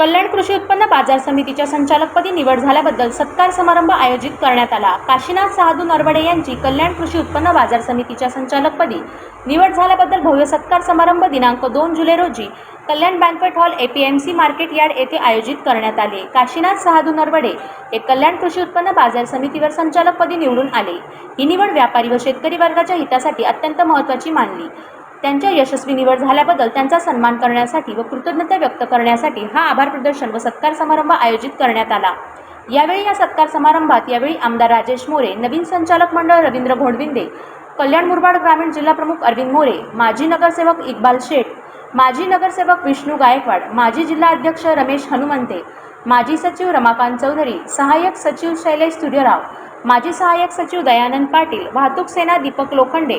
कल्याण कृषी उत्पन्न बाजार समितीच्या संचालकपदी निवड झाल्याबद्दल सत्कार समारंभ आयोजित करण्यात आला. काशीनाथ सहादू नरवडे यांची कल्याण कृषी उत्पन्न बाजार समितीच्या संचालकपदी निवड झाल्याबद्दल भव्य सत्कार समारंभ दिनांक दोन जुलै रोजी Kalyan banquet hall A P M C market yard येथे आयोजित करण्यात आले. काशीनाथ सहादू नरवडे हे कल्याण कृषी उत्पन्न बाजार समितीवर संचालकपदी निवडून आले. ही निवड व्यापारी व शेतकरी वर्गाच्या हितासाठी अत्यंत महत्त्वाची मानली. त्यांच्या यशस्वी निवड झाल्याबद्दल त्यांचा सन्मान करण्यासाठी व कृतज्ञता व्यक्त करण्यासाठी हा आभार प्रदर्शन व सत्कार समारंभ आयोजित करण्यात आला. यावेळी या सत्कार समारंभात यावेळी आमदार राजेश मोरे नवीन संचालक मंडळ रवींद्र घोडविंदे कल्याण मुरबाड ग्रामीण जिल्हा प्रमुख अरविंद मोरे माजी नगरसेवक इक्बाल शेठ माजी नगरसेवक विष्णू गायकवाड माजी जिल्हा अध्यक्ष रमेश हनुमंते माजी सचिव रमाकांत चौधरी सहाय्यक सचिव शैलेश सूर्यराव माजी सहाय्यक सचिव दयानंद पाटील वाहतूक सेना दीपक लोखंडे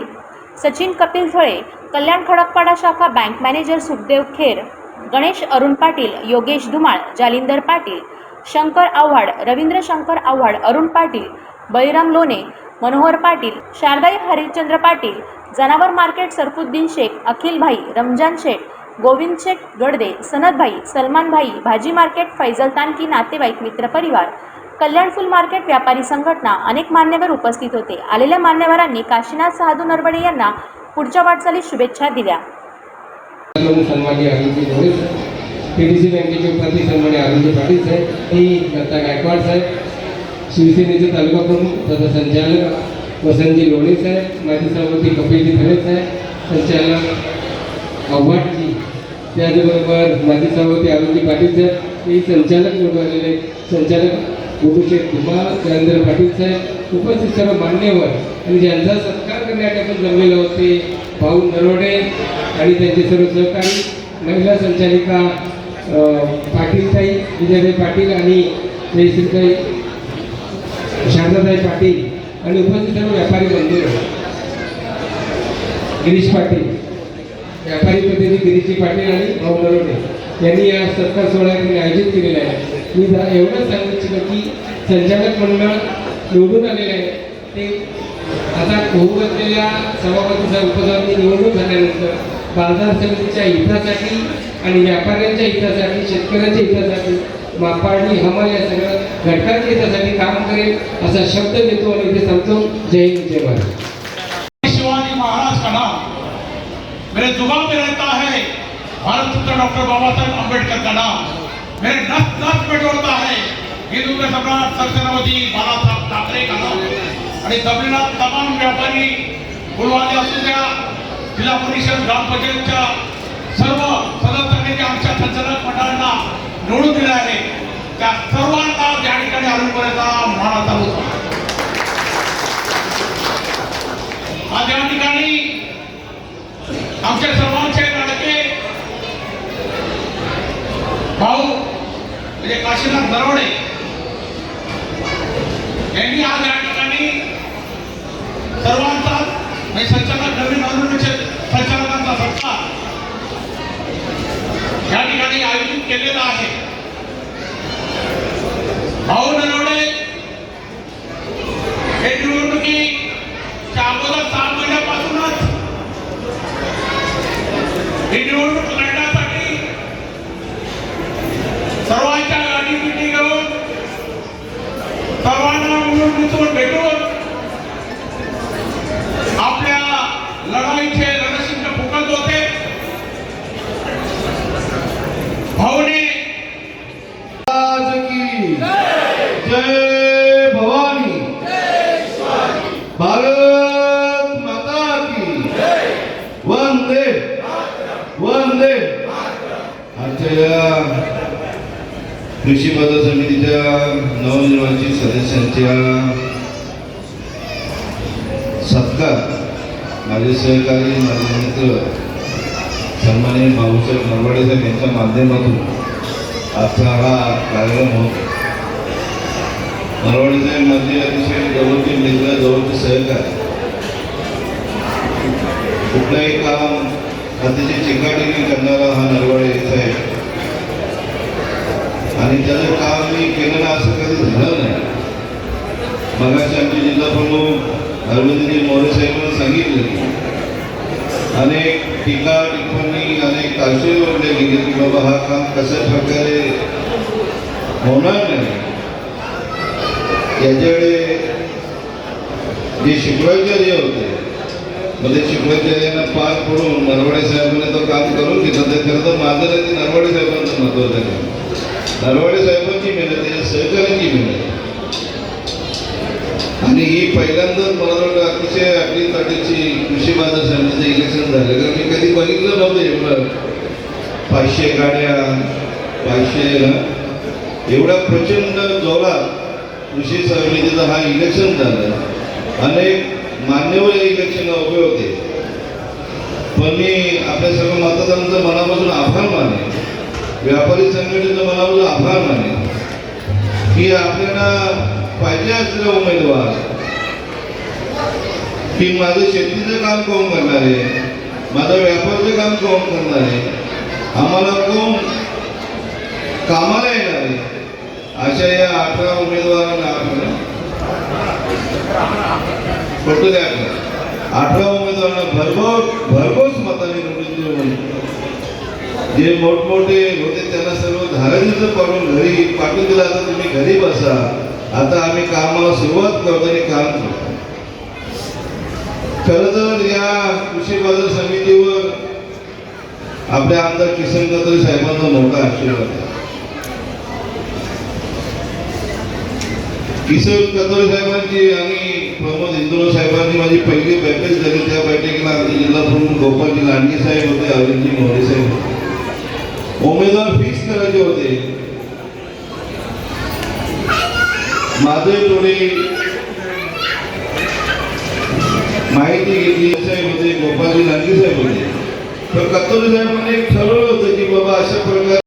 सचिन कपिल थळे कल्याण खडकपाडा शाखा बँक मॅनेजर सुखदेव खेर गणेश अरुण पाटील योगेश धुमाळ जालिंदर पाटील शंकर आव्हाड रवींद्र शंकर आव्हाड अरुण पाटील बळीराम लोणे मनोहर पाटील शारदाई हरिश्चंद्र पाटील जनावर मार्केट सरफुद्दीन शेख अखिल भाई रमजान शेख गोविंद शेख गडदे सनद भाई सलमान भाई भाजी मार्केट फैजल तानकी नातेवाईक मित्रपरिवार कल्याण फुल मार्केट व्यापारी संघटना अनेक मान्यवर उपस्थित होते. आलेल्या मान्यवरांनी काशीनाथ साधू नरवडे यांना पुढच्या वाटचालीस शुभेच्छा दिल्या. पीडीसी बँकेचे उपाध्यक्ष सन्मान्य अरुणजी पाटील साहेब मी दत्ता गायकवाड साहेब शिवसेनेचे तालुका प्रमुख तथा संचालक वसंतजी लोणे साहेब माजी सभापती कपिलजी खरे साहेब संचालक आव्हाडजी त्याचबरोबर माजी सभापती अरुणजी पाटील साहेब हे संचालक निवडून आलेले संचालक गुरुशेठ कुमार जयेंद्र पाटील साहेब उपस्थित सर्व मान्यवर आणि ज्यांचा सत्कार करण्यासाठी आपण जमलेले होते भाऊ नरवडे आणि त्यांचे सर्व सहकारी महिला संचालिका पाटीलताई विजयभाई पाटील आणि जयश्रीताई शारदाताई पाटील आणि उपस्थित सर्व व्यापारी बंधू. गिरीश पाटील व्यापारी प्रतिनिधी गिरीशी पाटील आणि भाऊ नरवडे यांनी या सत्कार सोहळा आयोजित केलेला आहे. मी जरा एवढंच सांगू इच्छितो की संचालक मंडळ निवडून आलेले आहे. ते आता होऊ घातलेल्या सभापतीचा उपसभापती निवडणूक झाल्यानंतर बाजार समितीच्या हितासाठी आणि व्यापाऱ्यांच्या हितासाठी शेतकऱ्यांच्या हितासाठी मापाडणी हमाल या सगळ्या घटकांच्या हितासाठी काम करेल असा शब्द देतो आणि इथे सांगतो. जय हिंद जय भारत. शिवाजी महाराज का नाम मेरे जुबान में रहता है भारत रत्न डॉक्टर बाबा साहेब अम्बेडकर का नाम। मेरे नस नस में जोड़ता है हिंदू के सम्राट सरसेनापति बाला साहब ठाकरे का नाम आणि जमलेला तमाम व्यापारी फुलवाले असू द्या जिल्हा परिषद ग्रामपंचायतच्या सर्व सदस्यांनी जे आमच्या संचालक मंडळांना निवडून दिले आहे. त्या सर्वांना या ठिकाणी अजूनपर्यंत मानाचा होता आज या ठिकाणी आमच्या सर्व लाडके भाऊ म्हणजे काशीनाथ नरवणे यांनी आज या ठिकाणी सर्वांचा म्हणजे संचालक नवीन अरुणचे संचालकांचा सत्कार या ठिकाणी आयोजित केलेला आहे. भाऊ नरवणे कृषी बाजार समितीच्या नवनिर्वाचित सदस्यांच्या सत्कार माझे सहकारी माझे मित्र सन्माननीय भाऊसाहेब नरवाडे साहेब यांच्या माध्यमातून आजचा हा कार्यक्रम होतो. नरवाडे साहेब माझे अतिशय जवळचे मित्र जवळचे सहकारी. कुठलंही काम अतिशय चिकाटीने करणारा हा नरवाडे साहेब आणि त्याचं काम मी केलेलं असं कधी झालं नाही. मगाशी आमचे जिल्हा प्रमुख अरविंदजी मोरे साहेबांना सांगितलं की अनेक टीका टिप्पणी अनेक आशेवरले गेले की बाबा हा काम कशा प्रकारे होणार नाही. याच्याकडे जे शिकवायचे होते मध्ये ते पार पडून नरवाडे साहेबांनी तो काम करून घेतलं. ते खरं तर माझं नाही ते नरवाडे साहेबांचं महत्वाचं काम नरवाडे साहेबांची मेहनत आहे सहकार्याची मेहनत आणि ही पहिल्यांदाच मला वाटतं अतिशय आपली ताटीची कृषी बाजार समितीचं इलेक्शन झालं. कारण मी कधी बघितलं नव्हतं एवढं. पाचशे गाड्या पाचशे एवढा प्रचंड जोरा कृषी समितीचा हा इलेक्शन झालं. अनेक मान्यवर इलेक्शन उभे होते पण मी आपल्या सर्व मतदारांचं मनापासून व्यापारी संघटनेचं मनापासून आभार माने की आपल्याला पाहिजे असलेला उमेदवार. की माझं शेतीचं काम कोण करणार आहे? माझं व्यापाराचं काम कोण करणार आहे? आम्हाला कोण कामाला येणार आहे? अशा या अठरा उमेदवारांना आपण द्या. अठरा उमेदवारांना भरभर भरभर जे मोठमोठे होते त्यांना सर्व धाराजीचं पाठवून घरी पाठवून दिला. आता तुम्ही घरी बसा. आता आम्ही कामाला सुरुवात करतो आणि काम करतो. खरं तर या कृषी बाजार समितीवर आपल्या आमदार किसन कदर साहेबांचा मोठा आशीर्वाद आहे. किसन कदर साहेबांची आणि प्रमोद इंदुरा साहेबांची माझी पहिली बैठक झाली. त्या बैठकीला आमचे जिल्हा प्रमुख गोपालजी लांडगे साहेब होते अरविंदजी मोरे साहेब होते. उमेदवार फिक्स करायचे होते. माझे थोडी माहिती घेतली साहेब होते गोपालजी लांडगे साहेब होते. तर कत्तोरी साहेबांनी एक ठरवलं होतं की बाबा अशा प्रकारे